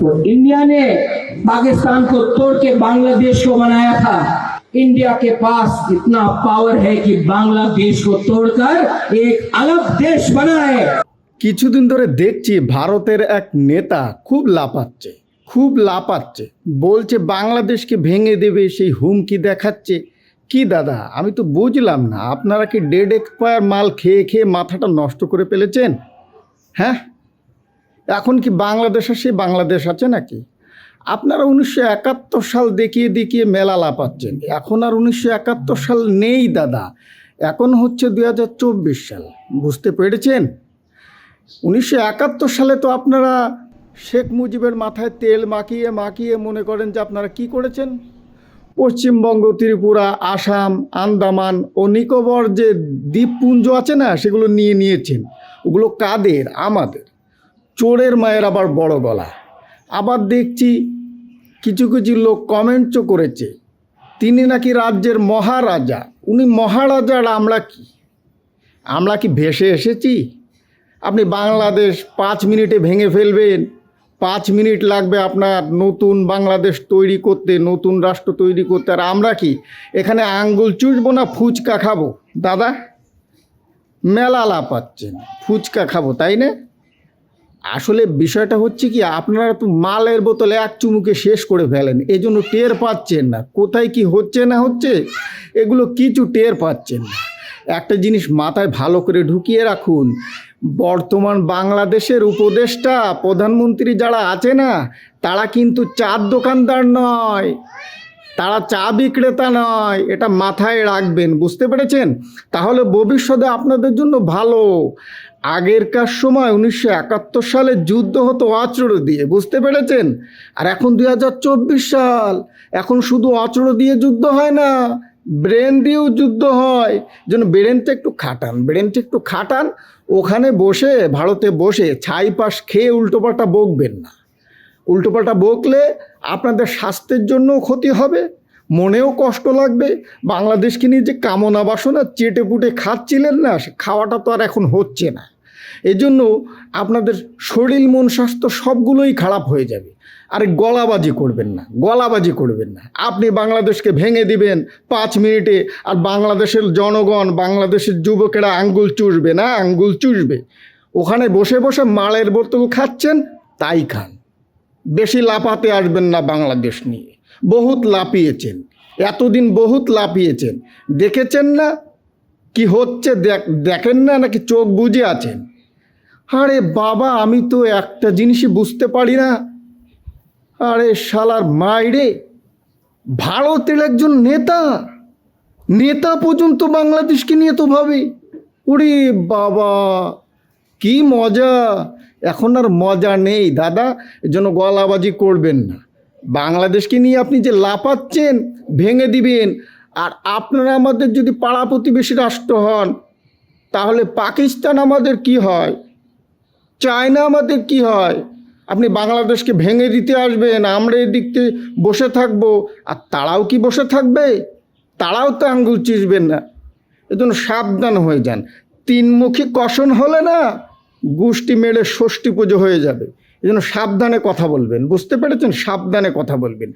तो इंडिया ने पाकिस्तान को तोड़ के बांग्लादेश को बनाया था इंडिया के पास इतना पावर है कि बांग्लादेश को तोड़कर एक अलग देश बनाए কিছুদিন ধরে দেখছি ভারতের এক নেতা খুব লাপাচ্ছে খুব লাপাচ্ছে বলছে বাংলাদেশকে ভেঙে দেবে সেই হুমকি দেখাচ্ছে কি দাদা আমি তো বুঝলাম না আপনারা কি ডেড এক্সপায়ার মাল খেয়ে খেয়ে মাথাটা নষ্ট করে ফেলেছেন হ্যাঁ এখন কি বাংলাদেশ সেই বাংলাদেশ আছে নাকি? আপনারা উনিশশো একাত্তর সাল দেখিয়ে দেখিয়ে মেলা লাপাচ্ছেন এখন আর উনিশশো একাত্তর সাল নেই, দাদা। এখন হচ্ছে দুই হাজার চব্বিশ সাল। বুঝতে পেরেছেন? উনিশশো একাত্তর সালে তো আপনারা শেখ মুজিবের মাথায় তেল মাখিয়ে মাখিয়ে মনে করেন যে আপনারা কি করেছেন? পশ্চিমবঙ্গ, ত্রিপুরা, আসাম, আন্দামান ও নিকোবর যে দ্বীপপুঞ্জ আছে না, সেগুলো নিয়ে নিয়েছেন। ওগুলো কাদের? আমাদের। চোরের মায়ের আবার বড় গলা। আবার দেখছি কিছু কিছু লোক কমেন্টও করেছে। তিনি নাকি রাজ্যের মহারাজা। উনি মহারাজার আমরা কি? আমরা কি ভেসে এসেছি? আপনি বাংলাদেশ পাঁচ মিনিটে ভেঙে ফেলবেন। পাঁচ মিনিট লাগবে আপনার নতুন বাংলাদেশ তৈরি করতে, নতুন রাষ্ট্র তৈরি করতে। আর আমরা কি, এখানে আঙ্গুল চুষবো না ফুচকা খাব? দাদা, মেলা লাপাচ্ছেন ফুচকা খাব, তাই না? আসলে বিষয়টা হচ্ছে কি, আপনারা তো মালের বোতলে এক চুমুকে শেষ করে ফেলেন এই জন্য টের পাচ্ছেন না। কোথায় কি হচ্ছে না হচ্ছে, এগুলো কিছু টের পাচ্ছেন না। একটা জিনিস মাথায় ভালো করে ঢুকিয়ে রাখুন, বর্তমান বাংলাদেশের উপদেষ্টা, প্রধানমন্ত্রী যারা আছে না, তারা কিন্তু চার দোকানদার নয়, তারা চা বিক্রেতা নয়, এটা মাথায় রাখবেন, বুঝতে পেরেছেন? তাহলে ভবিষ্যতে আপনাদের জন্য ভালো। আগেরকার সময় উনিশশো একাত্তর সালে যুদ্ধ হতো অচড় দিয়ে, বুঝতে পেরেছেন? আর এখন দুই হাজার চব্বিশ সাল, এখন শুধু অচড় দিয়ে যুদ্ধ হয় না, ব্রেন দিয়েও যুদ্ধ হয়। যেন ব্রেনটা একটু খাটান, ব্রেনটা একটু খাটান, ওখানে বসে, ভারতে বসে, ছাই পাশ খেয়ে উল্টোপাল্টা বকবেন না। উল্টোপাল্টা বকলে আপনাদের স্বাস্থ্যের জন্যও ক্ষতি হবে, মনেও কষ্ট লাগবে। বাংলাদেশকে নিয়ে যে কামনা বাসনা চেটে পুটে খাচ্ছিলেন না খাওয়াটা তো আর এখন হচ্ছে না। এজন্য আপনাদের শরীর, মন, স্বাস্থ্য সবগুলোই খারাপ হয়ে যাবে। আর গলাবাজি করবেন না, গলাবাজি করবেন না। আপনি বাংলাদেশকে ভেঙে দিবেন পাঁচ মিনিটে আর বাংলাদেশের জনগণ, বাংলাদেশের যুবকেরা আঙ্গুল চুষবে না, আঙ্গুল চুষবে। ওখানে বসে বসে মালের বোতল খাচ্ছেন, তাই খান। বেশি লাফাতে আসবেন না বাংলাদেশ নিয়ে। বহুত লাফিয়েছেন, এতদিন বহুত লাফিয়েছেন। দেখেছেন না কি হচ্ছে, দেখ, দেখেন না নাকি চোখ বুজে আছেন? আরে বাবা, আমি তো একটা জিনিসই বুঝতে পারি না। আরে শালার মাইরে ভারতের একজন নেতা নেতা পর্যন্ত বাংলাদেশকে নিয়ে তো ভাবে। ওরে বাবা, কি মজা। এখন আর মজা নেই, দাদা, এজন্য গলাবাজি করবেন না। বাংলাদেশকে নিয়ে আপনি যে লাপাচ্ছেন ভেঙে দিবেন, আর আপনারা আমাদের যদি পাড়া প্রতিবেশী রাষ্ট্র হন, তাহলে পাকিস্তান আমাদের কি হয়? চায়না আমাদের কি হয়? আপনি বাংলাদেশকে ভেঙে দিতে আসবেন, আমরা এদিক বসে থাকব। আর তারাও কি বসে থাকবে? তারাও তো আঙ্গুল চিসবেন না। এজন্য সাবধান হয়ে যান। তিনমুখী কষণ হলে না গোষ্ঠী মেরে ষষ্ঠী পুজো হয়ে যাবে। এজন্য জন্য সাবধানে কথা বলবেন। বুঝতে পেরেছেন? সাবধানে কথা বলবেন।